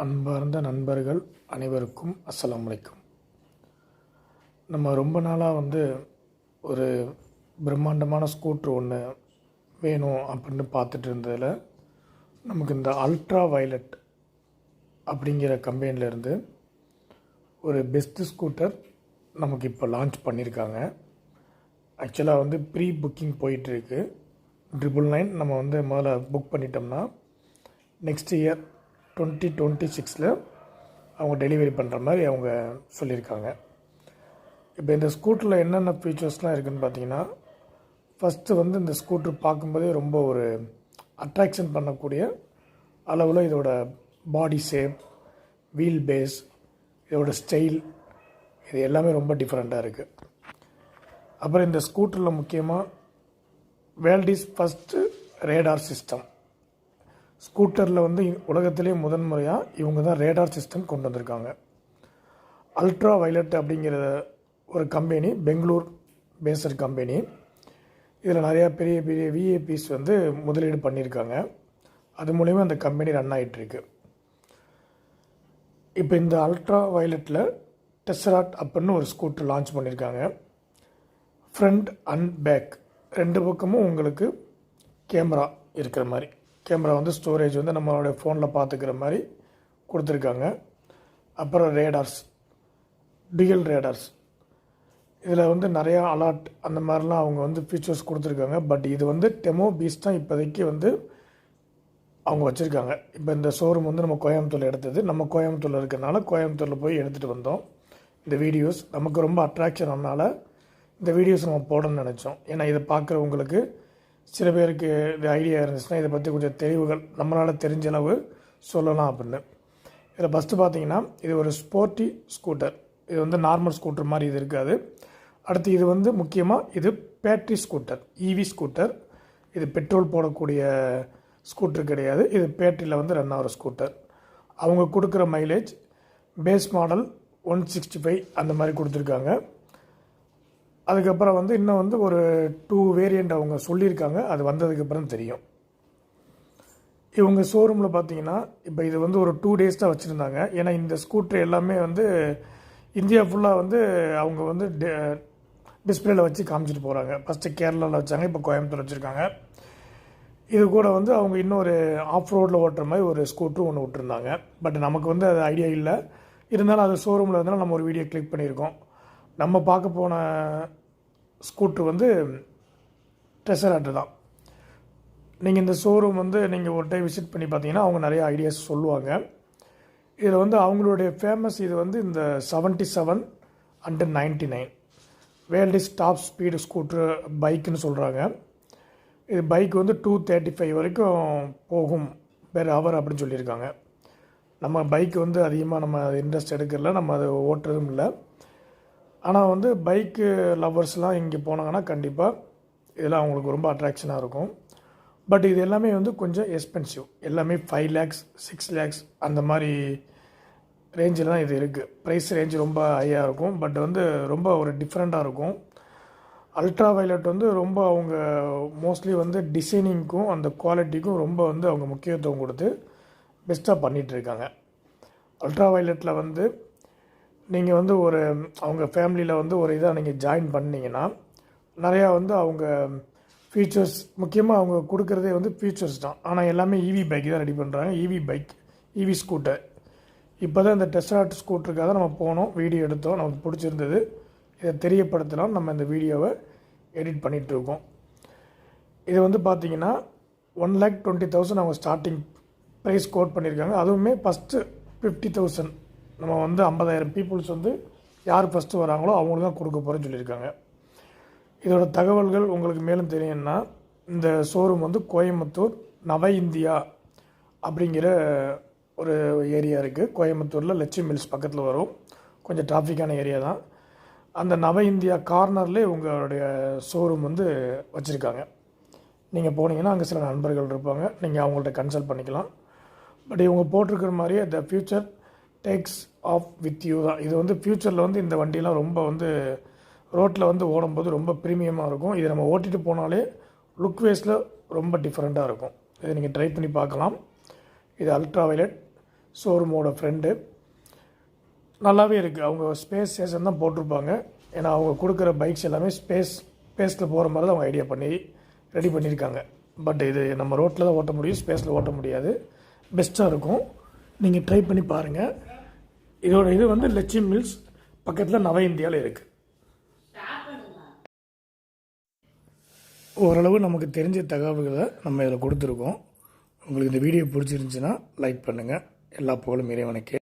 அன்பார்ந்த நண்பர்கள் அனைவருக்கும் அஸ்லாம் வலைக்கும் நம்ம ரொம்ப நாளாக வந்து ஒரு பிரம்மாண்டமான ஸ்கூட்ரு ஒன்று வேணும் அப்படின்னு பார்த்துட்டு இருந்ததில் நமக்கு இந்த அல்ட்ரா வயலட் அப்படிங்கிற கம்பெனிலேருந்து ஒரு பெஸ்ட்டு ஸ்கூட்டர் நமக்கு இப்போ லான்ச் பண்ணியிருக்காங்க ஆக்சுவலாக வந்து ப்ரீ புக்கிங் போயிட்டுருக்கு ட்ரிபிள் நைன் நம்ம வந்து முதல்ல புக் பண்ணிட்டோம்னா நெக்ஸ்ட் இயர் டுவெண்ட்டி டுவெண்ட்டி சிக்ஸில் அவங்க டெலிவரி பண்ணுற மாதிரி அவங்க சொல்லியிருக்காங்க. இப்போ இந்த ஸ்கூட்டரில் என்னென்ன ஃபீச்சர்ஸ்லாம் இருக்குதுன்னு பார்த்தீங்கன்னா ஃபஸ்ட்டு வந்து இந்த ஸ்கூட்ரு பார்க்கும்போதே ரொம்ப ஒரு அட்ராக்ஷன் பண்ணக்கூடிய அளவில் இதோட பாடி ஷேப் வீல் பேஸ் இதோட ஸ்டைல் இது எல்லாமே ரொம்ப டிஃப்ரெண்ட்டாக இருக்குது அப்புறம் இந்த ஸ்கூட்டரில் முக்கியமாக world's is first radar system ஸ்கூட்டரில் வந்து உலகத்திலே முதன்முறையாக இவங்க தான் ரேடார் சிஸ்டம் கொண்டு வந்திருக்காங்க. அல்ட்ரா வைலட் அப்படிங்கிற ஒரு கம்பெனி பெங்களூர் பேஸ்டு கம்பெனி இதில் நிறையா பெரிய பெரிய விஏபிஸ் வந்து முதலீடு பண்ணியிருக்காங்க. அது மூலிமா அந்த கம்பெனி ரன் ஆகிட்டுருக்கு இப்போ இந்த அல்ட்ரா வயலட்டில் டெஸ்ராட் அப்புடின்னு ஒரு ஸ்கூட்டர் லான்ச் பண்ணியிருக்காங்க. ஃப்ரண்ட் அண்ட் பேக் ரெண்டு பக்கமும் உங்களுக்கு கேமரா இருக்கிற மாதிரி. கேமரா வந்து ஸ்டோரேஜ் வந்து நம்மளுடைய ஃபோனில் பார்த்துக்கிற மாதிரி கொடுத்துருக்காங்க. அப்புறம் ரேடார்ஸ் டிஎல் ரேடார்ஸ் இதில் வந்து நிறையா அலாட் அந்த மாதிரிலாம் அவங்க வந்து ஃபீச்சர்ஸ் கொடுத்துருக்காங்க. பட் இது வந்து டெமோ பீஸ் தான் இப்போதைக்கு வந்து அவங்க வச்சுருக்காங்க. இப்போ இந்த ஷோரூம் வந்து நம்ம கோயம்புத்தூரில் எடுத்தது. நம்ம கோயம்புத்தூரில் இருக்கிறனால கோயம்புத்தூரில் போய் எடுத்துகிட்டு வந்தோம். இந்த வீடியோஸ் நமக்கு ரொம்ப அட்ராக்ஷன் ஆனால் இந்த வீடியோஸ் நம்ம போடணும்னு நினச்சோம். ஏன்னா இதை பார்க்குறவங்களுக்கு சில பேருக்கு இது ஐடியா இருந்துச்சுன்னா இதை பற்றி கொஞ்சம் தெளிவுகள் நம்மளால் தெரிஞ்ச அளவு சொல்லலாம் அப்படின்னு. இதில் ஃபஸ்ட்டு பார்த்தீங்கன்னா இது ஒரு ஸ்போர்ட்டி ஸ்கூட்டர் இது வந்து நார்மல் ஸ்கூட்டர் மாதிரி இது இருக்காது. அடுத்து இது வந்து முக்கியமாக இது பேட்ரி ஸ்கூட்டர் இவி ஸ்கூட்டர் இது பெட்ரோல் போடக்கூடிய ஸ்கூட்டர் கிடையாது. இது பேட்டரியில் வந்து ரன் ஆகிற ஸ்கூட்டர் அவங்க கொடுக்குற mileage base model one sixty five அந்த மாதிரி கொடுத்துருக்காங்க. அதுக்கப்புறம் வந்து இன்னும் வந்து ஒரு டூ வேரியண்ட் அவங்க சொல்லியிருக்காங்க. அது வந்ததுக்கப்புறம் தெரியும். இவங்க ஷோரூமில் பார்த்தீங்கன்னா இப்போ இது வந்து ஒரு டூ டேஸ் தான் வச்சுருந்தாங்க. ஏன்னா இந்த ஸ்கூட்ரு எல்லாமே வந்து இந்தியா ஃபுல்லாக வந்து அவங்க வந்து டிஸ்பிளேல வச்சு காமிச்சிட்டு போகிறாங்க ஃபஸ்ட்டு கேரளாவில் வச்சாங்க இப்போ கோயம்புத்தூர் வச்சுருக்காங்க. இது கூட வந்து அவங்க இன்னொரு ஆஃப் ரோடில் ஓட்டுற மாதிரி ஒரு ஸ்கூட்ரு ஒன்று விட்டுருந்தாங்க. பட் நமக்கு வந்து அது ஐடியா இல்லை. இருந்தாலும் அது ஷோரூமில் இருந்தாலும் நம்ம ஒரு வீடியோ கிளிக் பண்ணியிருக்கோம். நம்ம பார்க்க போன ஸ்கூட்ரு வந்து டெசராட்டு தான். நீங்கள் இந்த ஷோரூம் வந்து நீங்கள் ஒரு டைம் விசிட் பண்ணி பார்த்தீங்கன்னா அவங்க நிறைய ஐடியாஸ் சொல்லுவாங்க. இதில் வந்து அவங்களுடைய ஃபேமஸ் இது வந்து இந்த seventy seven and ninety nine world top speed scooter பைக்குன்னு சொல்கிறாங்க இது பைக் வந்து டூ தேர்ட்டி ஃபைவ் வரைக்கும் போகும் பெர் ஹவர் அப்படின்னு சொல்லியிருக்காங்க. நம்ம பைக் வந்து அதிகமாக நம்ம இன்ட்ரெஸ்ட் எடுக்கிறல நம்ம அதை ஓட்டுறதும் இல்லை. ஆனால் வந்து பைக்கு லவ்வர்ஸ்லாம் இங்கே போனாங்கன்னா கண்டிப்பாக இதெல்லாம் அவங்களுக்கு ரொம்ப அட்ராக்ஷனாக இருக்கும். பட் இது எல்லாமே வந்து கொஞ்சம் எக்ஸ்பென்சிவ் எல்லாமே ஃபைவ் லேக்ஸ் சிக்ஸ் லேக்ஸ் அந்த மாதிரி ரேஞ்சில் தான் இது இருக்குது ப்ரைஸ் ரேஞ்ச் ரொம்ப ஹையாக இருக்கும். பட் வந்து ரொம்ப ஒரு டிஃப்ரெண்ட்டாக இருக்கும். அல்ட்ரா வயலட் வந்து ரொம்ப அவங்க மோஸ்ட்லி வந்து டிசைனிங்க்கும் அந்த குவாலிட்டிக்கும் ரொம்ப வந்து அவங்க முக்கியத்துவம் கொடுத்து பெஸ்ட்டாக பண்ணிகிட்ருக்காங்க அல்ட்ரா வயலட்டில் வந்து நீங்கள் வந்து ஒரு அவங்க ஃபேமிலியில் வந்து ஒரு இதாக நீங்கள் ஜாயின் பண்ணிங்கன்னா நிறையா வந்து அவங்க ஃபீச்சர்ஸ் முக்கியமாக அவங்க கொடுக்குறதே வந்து ஃபீச்சர்ஸ் தான். ஆனால் எல்லாமே இவி பைக் தான் ரெடி பண்ணுறாங்க இவி பைக் இவி ஸ்கூட்டர் இப்போ தான் இந்த டெஸ்டாட் ஸ்கூட்டருக்காக நம்ம போனோம். வீடியோ எடுத்தோம். நமக்கு பிடிச்சிருந்தது. இதை தெரியப்படுத்தலாம். நம்ம இந்த வீடியோவை எடிட் பண்ணிகிட்ருக்கோம் இது வந்து பார்த்திங்கன்னா ஒன் லேக் டுவெண்ட்டி தௌசண்ட் அவங்க ஸ்டார்டிங் ப்ரைஸ் கோட் பண்ணியிருக்காங்க அதுவுமே ஃபஸ்ட்டு ஃபிஃப்டி தௌசண்ட் நம்ம வந்து ஐம்பதாயிரம் பீப்புள்ஸ் வந்து யார் ஃபஸ்ட்டு வராங்களோ அவங்களுக்கு தான் கொடுக்க போகிறேன்னு சொல்லியிருக்காங்க. இதோட தகவல்கள் உங்களுக்கு மேலும் தெரியும்னா இந்த ஷோரூம் வந்து கோயம்புத்தூர் நவ இந்தியா அப்படிங்கிற ஒரு ஏரியா இருக்குது கோயம்புத்தூரில் லட்சுமி மில்ஸ் பக்கத்தில் வரும். கொஞ்சம் டிராஃபிக்கான ஏரியா தான். அந்த நவ இந்தியா கார்னர்லேயே உங்களுடைய ஷோரூம் வந்து வச்சுருக்காங்க. நீங்கள் போனீங்கன்னா அங்கே சில நண்பர்கள் இருப்பாங்க. நீங்கள் அவங்கள்ட்ட கன்சல்ட் பண்ணிக்கலாம். பட் இவங்க போட்டிருக்கிற மாதிரியே the future takes off with you தான். இது வந்து ஃப்யூச்சரில் வந்து இந்த வண்டிலாம் ரொம்ப வந்து ரோட்டில் வந்து ஓடும்போது ரொம்ப ப்ரீமியமாக இருக்கும். இதை நம்ம ஓட்டிகிட்டு போனாலே லுக் வேஸில் ரொம்ப டிஃப்ரெண்ட்டாக இருக்கும். இதை நீங்கள் ட்ரை பண்ணி பார்க்கலாம். இது அல்ட்ரா வயலட் ஷோரூமோட ஃப்ரெண்டு நல்லாவே இருக்குது அவங்க ஸ்பேஸ் ஸ்டேஷன் தான் போட்டிருப்பாங்க. ஏன்னா அவங்க கொடுக்குற பைக்ஸ் எல்லாமே ஸ்பேஸ் ஸ்பேஸில் போகிற மாதிரி தான் அவங்க ஐடியா பண்ணி ரெடி பண்ணியிருக்காங்க. பட் இது நம்ம ரோட்டில் தான் ஓட்ட முடியும் ஸ்பேஸில் ஓட்ட முடியாது. பெஸ்ட்டாக இருக்கும். நீங்கள் ட்ரை பண்ணி பாருங்கள் இதோட இது வந்து லட்சியம் மில்ஸ் பக்கத்தில் நவ இந்தியாவில் இருக்குது ஓரளவு நமக்கு தெரிஞ்ச தகவல்களை நம்ம இதில் கொடுத்துருக்கோம். உங்களுக்கு இந்த வீடியோ பிடிச்சிருந்துச்சின்னா லைக் பண்ணுங்கள் எல்லா புகழும் இறைவனுக்கே.